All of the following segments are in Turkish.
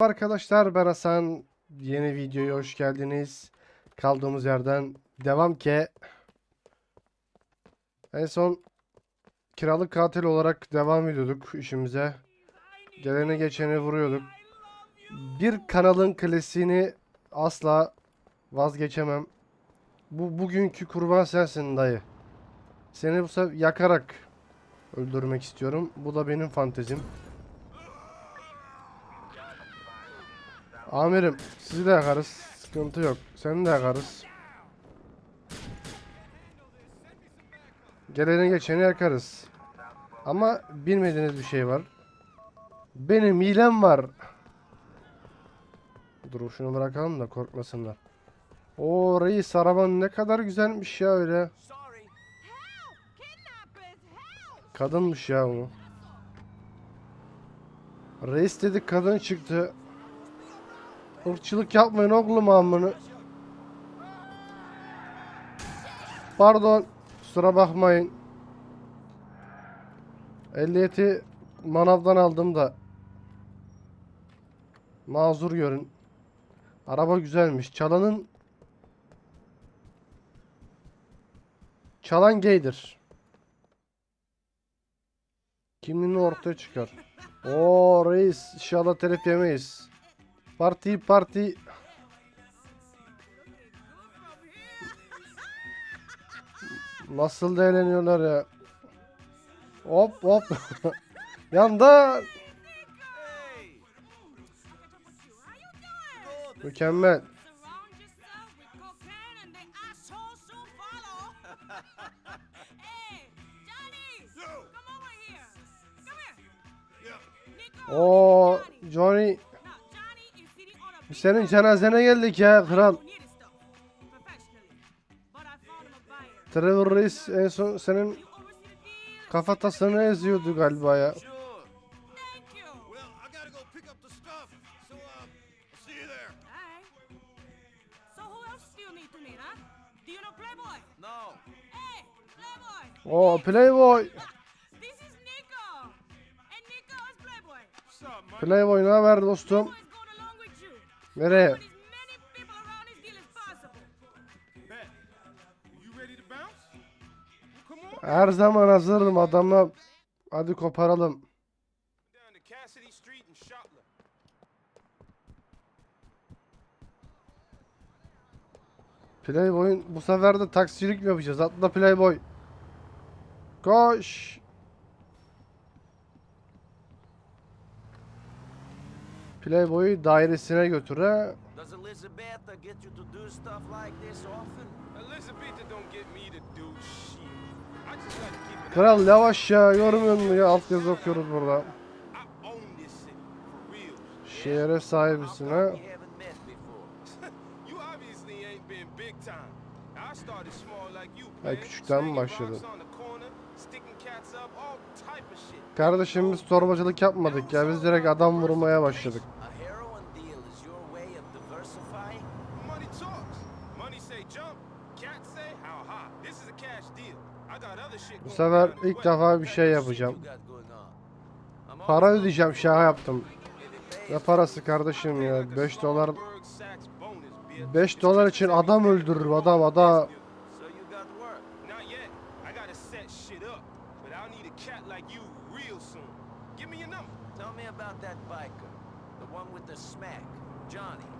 Arkadaşlar ben Hasan. Yeni videoya hoş geldiniz. Kaldığımız yerden devam ki. En son kiralık katil olarak devam ediyorduk işimize. Geleni geçeni vuruyorduk. Bir kanalın klasiğini asla vazgeçemem. Bu bugünkü kurban sensin dayı. Seni bu sefer yakarak öldürmek istiyorum. Bu da benim fantezim. Amirim sizi de yakarız. Sıkıntı yok. Seni de yakarız. Geleni geçeni yakarız. Ama bilmediğiniz bir şey var. Benim hilem var. Dur şunu bırakalım da korkmasınlar. O reis araban ne kadar güzelmiş ya öyle. Kadınmış ya o. Reis dedik kadın çıktı. Irkçılık yapmayın oğlum amını. Pardon. Kusura bakmayın. Ehliyeti manavdan aldım da. Mazur görün. Araba güzelmiş. Çalanın Çalan gaydir. Kimliğini ortaya çıkar. Oo reis inşallah telef yemeyiz. Parti parti. Nasıl da eğleniyorlar ya. Hop hop. Yanda. Mükemmel. Now, Johnny senin cenazene geldik ya kral. Trevor Reis en son senin kafatasını eziyordu galiba ya. Know Playboy? Playboy ne haber dostum? Nereye? Her zaman hazırım adamla. Hadi koparalım. Playboy'un bu sefer de taksicilik mi yapacağız? Atla Playboy. Koş. Playboy'u dairesine götür ha. Does Elizabeth get you to do stuff like this often? Elizabeth don't get me to do shit. Kral yavaş ya görmüyor musun ya altyazı okuyoruz burada. Şehre sahibisin ha. Player. küçükten mi shit. Kardeşim biz torbacılık yapmadık ya biz direkt adam vurmaya başladık. A heroin deal is your way of diversifying? Money talks. Money say jump. Cats say how high. This is a cash deal. I got other shit Bu going sefer ilk defa bir şey yapacağım. Para ödeyeceğim şaka yaptım. Ne parası kardeşim ya like a 5 dolar Smallberg Sachs bonus, bitch. 5 It's dolar için adam öldürür adam adam.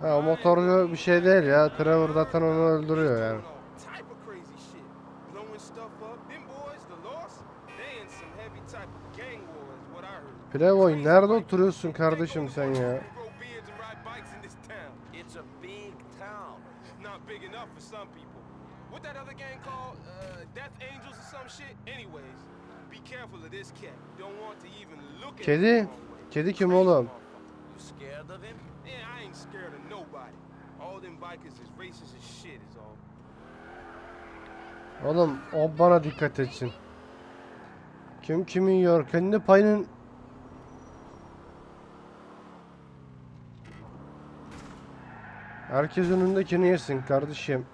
Ha o motorcu bir şey değil ya. Trevor zaten onu öldürüyor yani. Playboy nerede oturuyorsun kardeşim sen ya? What that other gang called? Uh, Death Angels or some shit? Anyways, be careful of this cat. Don't want to even look at Kedi? Kedi kim oğlum? motherfucker. You scared of him? Yeah, I ain't scared of nobody. All them bikers is racist as shit is all. Oğlum o bana dikkat etsin. Kim kimi yiyor? Kendi payının Herkes önündekini yesin kardeşim.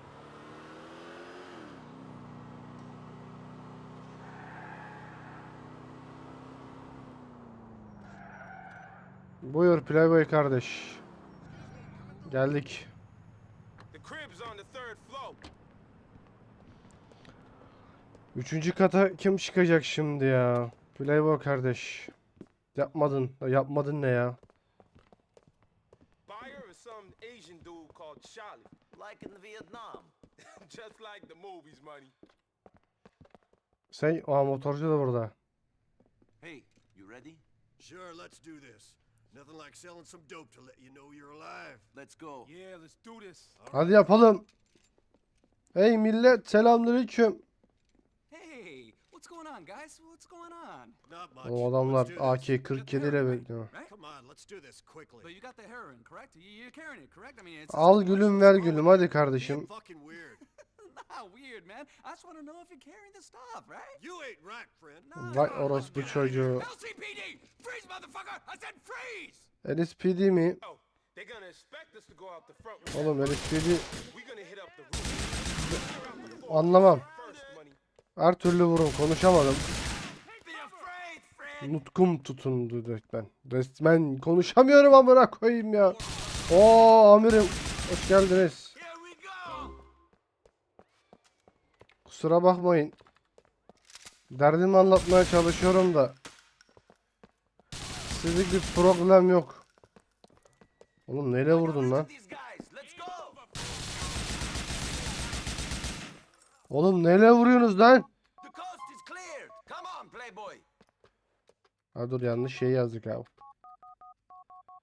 Buyur Playboy kardeş. Geldik. Üçüncü kata kim çıkacak şimdi ya? Playboy kardeş. Yapmadın. Yapmadın ne ya? Buyer is some Asian dude called Charlie. Like in Vietnam. Just like the movies, money. Sen, aa motorcu da burada. Hey, you ready? Sure, let's do this. Nothing like selling some dope to let you know you're alive. Let's go. Yeah, let's do this. Hadi yapalım. Hey millet selamünaleyküm. Hey, what's going on, guys? What's going on? Not much. O adamlar Let's do this. AK-47 ile bekliyor. Come on, let's do this quickly. But you got the heroin, correct? You- You're carrying it, correct? I mean, it's Al gülüm ver gülüm hadi kardeşim. fucking weird. not weird, man. I just want to know if you're carrying the stuff, right? You ain't right, friend. No, Vay orospu çocuğu. LCPD, freeze, motherfucker! I said freeze. LSPD mi? Oh, they're gonna expect us to go out the front. with Oğlum. LSPD anlamam. Her türlü vurun konuşamadım. Nutkum tutundu resmen. Resmen konuşamıyorum amına koyayım ya. Oo amirim hoş geldiniz. Kusura bakmayın. Derdimi anlatmaya çalışıyorum da. Sizlik bir problem yok. Oğlum neyle vurdun lan? These guys, let's go. Oğlum neyle vuruyorsunuz lan? Ha dur yanlış şey yazdık ya.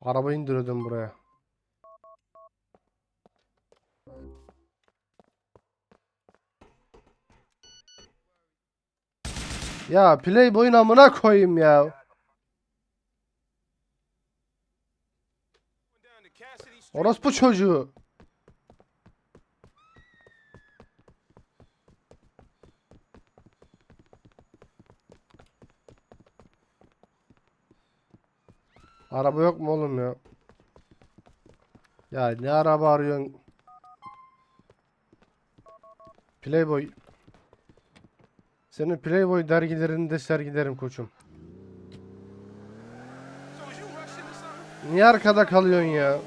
Araba indiriyordum buraya. Ya Playboy'un amına koyayım ya. Orospu çocuğu. Araba yok mu oğlum ya? Ya ne araba arıyorsun? Playboy. Senin Playboy dergilerinde sergilerim koçum. Niye arkada kalıyorsun ya?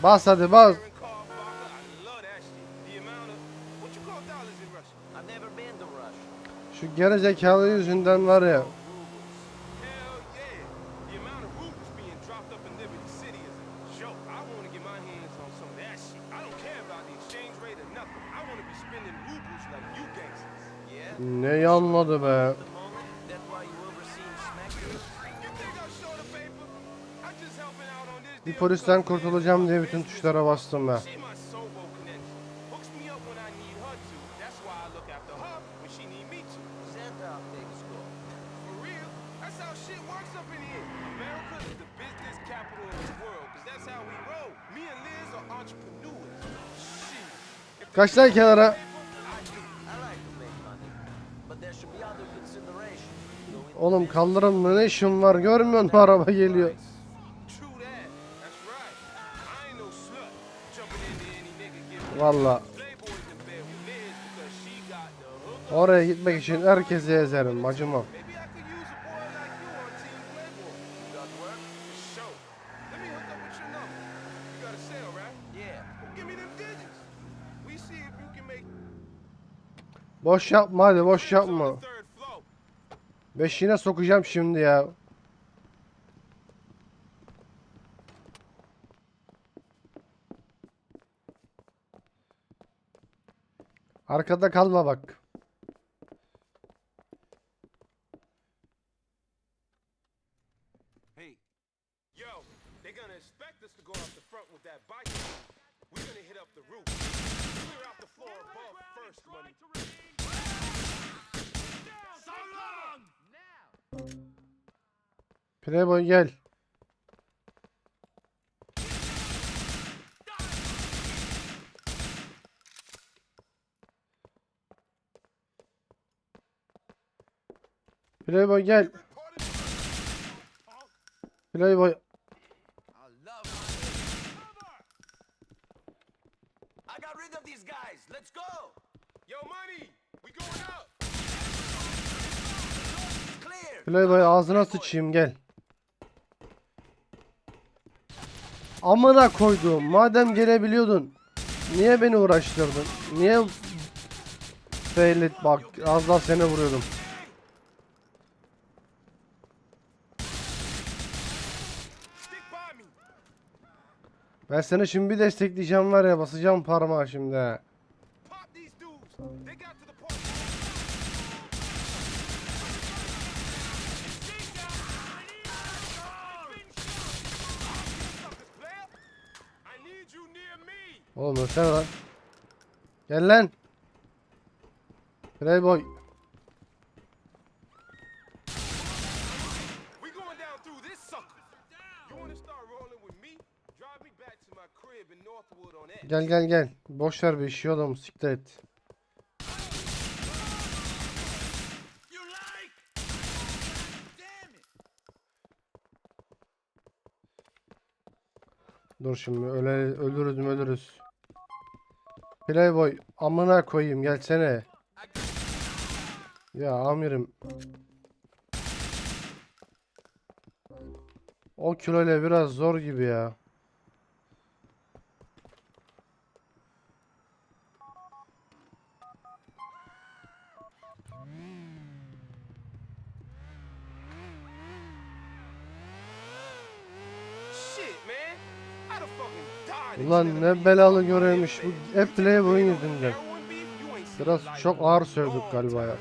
One of them spending rubles like you gangsters. Yeah? Ne yanladı be. Bir polisten kurtulacağım diye bütün tuşlara bastım ben. Considerations. Going to Oğlum kaldırımda ne işim var görmüyor musun araba geliyor. True that. That's right. I ain't no slut. Jumping into any nigga giving Valla Playboy's in bed with Liz because she got the hook. oraya gitmek için herkesi ezerim acımam. Maybe I could use a boy like you on Team Playboy. Got work? For sure. Let me hook up with your number. You got a sale, right? Yeah. Give me them digits. We see if you can make Boş yapma hadi boş yapma. Beşiğine sokacağım şimdi ya. Arkada kalma bak. We're gonna hit up the roof. Clear out the floor above first, money. Playboy gel. Playboy gel. Playboy. Playboy ağzına sıçayım gel. Amına koyduğum madem gelebiliyordun. Niye beni uğraştırdın? Niye Feylet bak az daha seni vuruyordum. Ben seni şimdi destekleyeceğim var ya basacağım parmağı şimdi. ha. Pop these dudes! They got to the point. I need you near me! Oğlum ölsene lan. Gel lan. Playboy. Gel gel gel. Boş ver bir işi oğlum siktir et. Dur şimdi öyle ölürüz mü ölürüz. Playboy amına koyayım gelsene. Ya amirim. O kiloyla biraz zor gibi ya. Shit, man! I'd have fucking died Ulan ne belalı görevmiş bu. Hep Playboy'un You yüzünden. Biraz çok ağır sövdük galiba ya.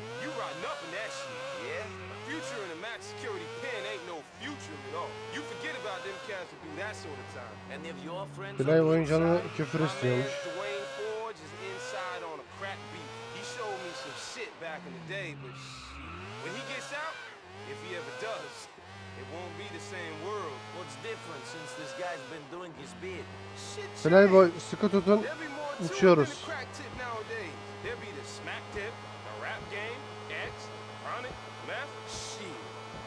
time. You riding up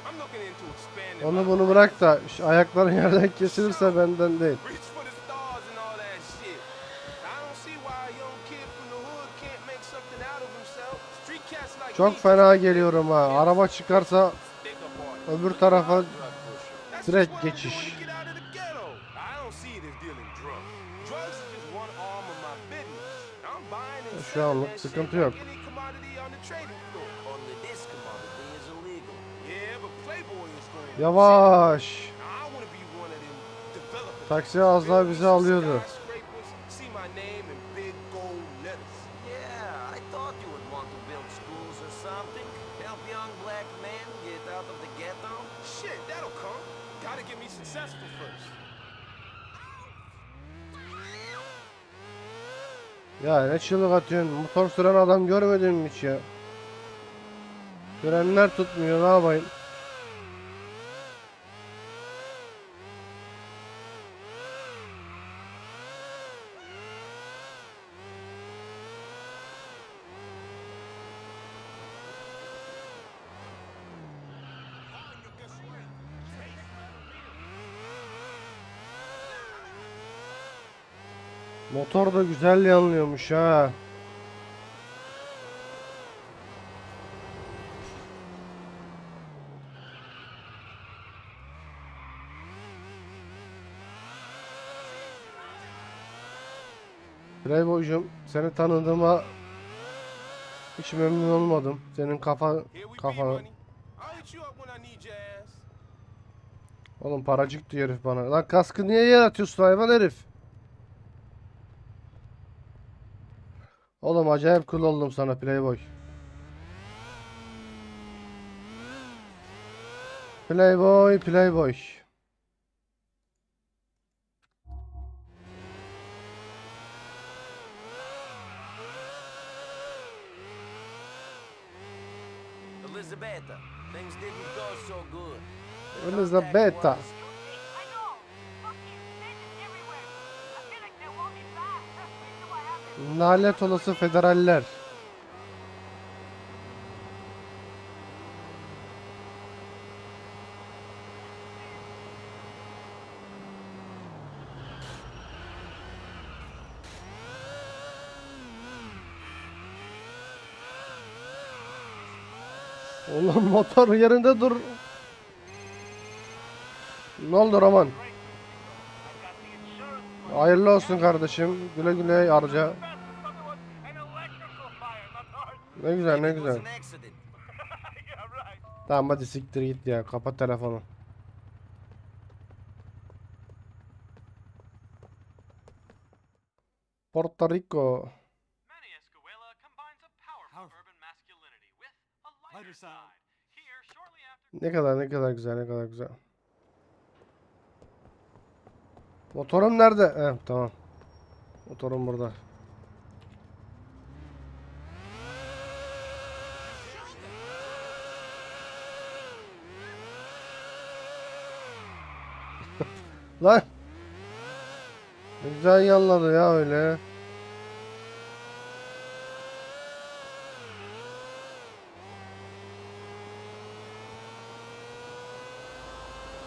I'm looking into expanding Onu bunu bırak da ayakların yerden kesilirse benden değil. Çok fena geliyorum ha. Araba çıkarsa öbür tarafa direkt geçiş. when you get out of the ghetto. I don't see it as dealing drugs. Drugs is just one arm of my business. I'm buying and Şu selling anlık that sıkıntı shit yok. like any commodity on the trading floor. Only this commodity is illegal. Yeah, but Playboy is going. yavaş. Taksi az daha bizi alıyordu. Skyscrapers, see my name in big gold letters. Yeah, I thought you would want to build schools or something. Help young black men get out of the ghetto. Shit, that'll come. Gotta get me successful first. Ya ne çığlık atıyorsun? Motor süren adam görmedin mi hiç ya? Frenler tutmuyor ne yapayım? Motor da güzel yanlıyormuş ha. Playboy'cum seni tanıdığıma hiç memnun olmadım. Senin kafa ass. Oğlum paracık diyor herif bana. Lan kaskı niye yer atıyorsun hayvan herif? Oğlum acayip cool oldum sana Playboy. Playboy, Playboy. Elizabetta, things didn't go so good. The Nalet olası federaller. Ulan motor yerinde dur. Ne oldu Roman? Hayırlı olsun kardeşim. Güle güle harca. Ne güzel ne güzel. Tamam hadi siktir git ya. Kapat telefonu. Porto Rico. Ne kadar ne kadar güzel ne kadar güzel. Motorum nerede? He tamam. Motorum burada. Lan. Ne güzel yanladı ya öyle.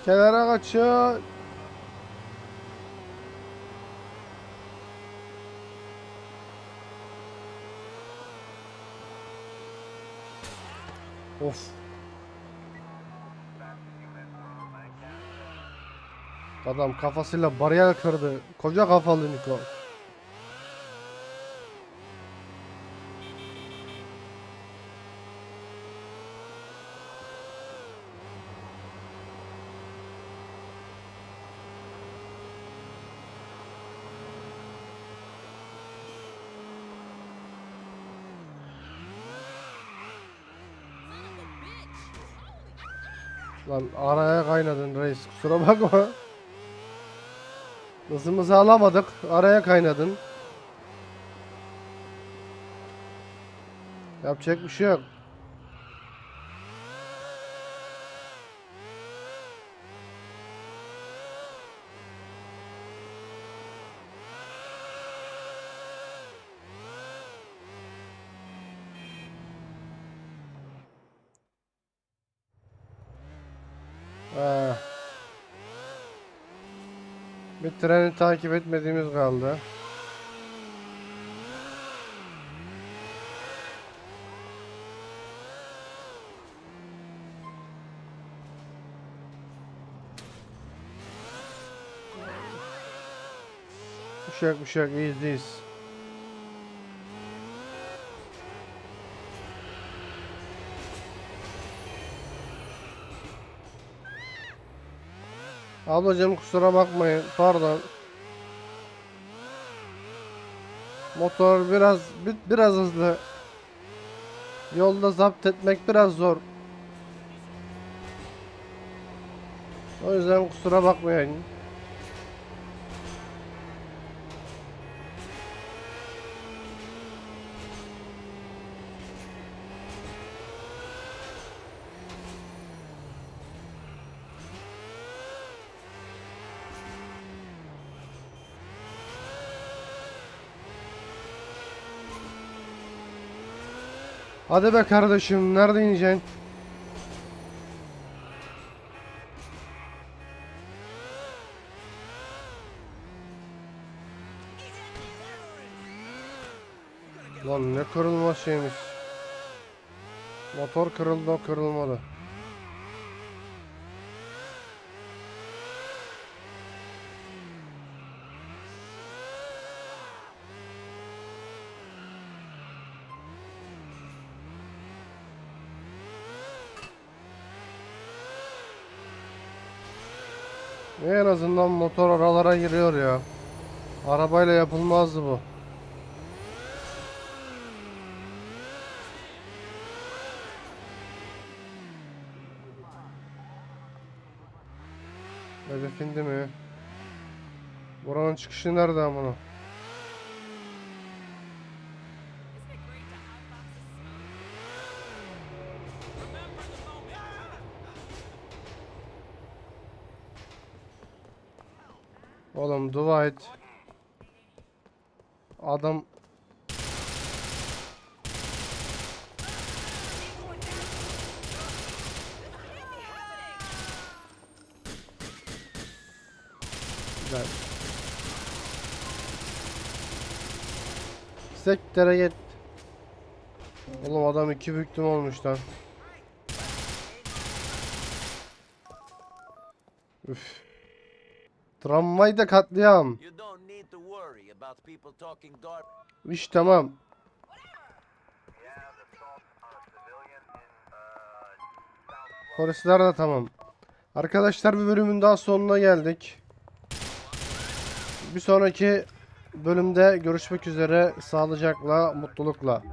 Kenara kaçıyor. Of. Adam kafasıyla bariyer kırdı. Koca kafalı Niko. Lan araya kaynadın reis. Kusura bakma. Hızımızı alamadık. Araya kaynadın. Yapacak bir şey yok. Ha. Bir treni takip etmediğimiz kaldı. Şey yok. İyiyiz, Ablacığım kusura bakmayın. Pardon. Motor biraz bi- biraz hızlı. Yolda zapt etmek biraz zor. O yüzden kusura bakmayın. Hadi be kardeşim, nerede ineceksin? Lan ne kırılmaz şeymiş. Motor kırıldı kırılmadı. Azından motor oralara giriyor ya. Arabayla yapılmazdı bu. Hedef mi? Buranın çıkışı nerede amına? Oğlum dua et. Adam Güzel. Sektere git. Oğlum adam iki büktüm olmuş lan. Üf. Tramvayda katliam. İş tamam. Polisler de tamam. Arkadaşlar bir bölümün daha sonuna geldik. Bir sonraki bölümde görüşmek üzere. Sağlıcakla, mutlulukla.